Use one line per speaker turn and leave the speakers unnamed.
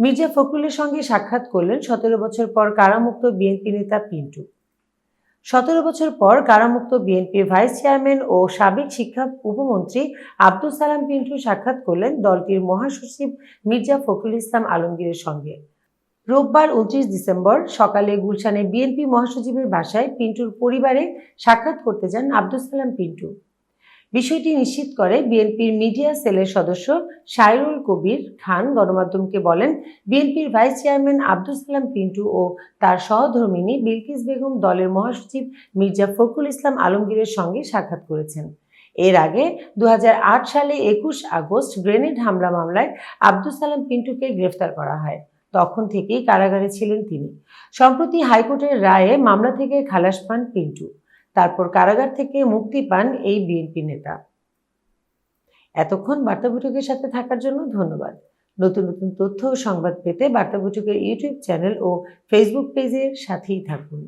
মির্জা ফখরুলের সঙ্গে সাক্ষাৎ করলেন সতেরো বছর পর কারামুক্ত বিএনপি নেতা পিন্টু। সতেরো বছর পর কারামুক্ত বিএনপির ভাইস চেয়ারম্যান ও সাবেক শিক্ষা উপমন্ত্রী আব্দুল সালাম পিন্টু সাক্ষাৎ করলেন দলটির মহাসচিব মির্জা ফখরুল ইসলাম আলমগীরের সঙ্গে। রোববার উনত্রিশ ডিসেম্বর সকালে গুলশানে বিএনপি মহাসচিবের বাসায় পিন্টুর পরিবারে সাক্ষাৎ করতে যান আব্দুল সালাম পিন্টু। বিষয়টি নিশ্চিত করে বিএনপির মিডিয়া সেলের সদস্য সাইরুল কবির খান গণমাধ্যমকে বলেন, বিএনপির ভাইস চেয়ারম্যান আব্দুল সালাম পিন্টু ও তার সহধর্মিনী বিলকিস বেগম দলের মহাসচিব মির্জা ফখরুল ইসলাম আলমগীরের সঙ্গে সাক্ষাৎ করেছেন। এর আগে দু হাজার আট সালে একুশ আগস্ট গ্রেনেড হামলা মামলায় আব্দুল সালাম পিন্টুকে গ্রেফতার করা হয়। তখন থেকেই কারাগারে ছিলেন তিনি। সম্প্রতি হাইকোর্টের রায়ে মামলা থেকে খালাস পান পিন্টু। তারপর কারাগার থেকে মুক্তি পান এই বিএনপি নেতা। এতক্ষণ বার্তা বৈঠকের সাথে থাকার জন্য ধন্যবাদ। নতুন নতুন তথ্য ও সংবাদ পেতে বার্তা বৈঠকের ইউটিউব চ্যানেল ও ফেসবুক পেজের সাথেই থাকুন।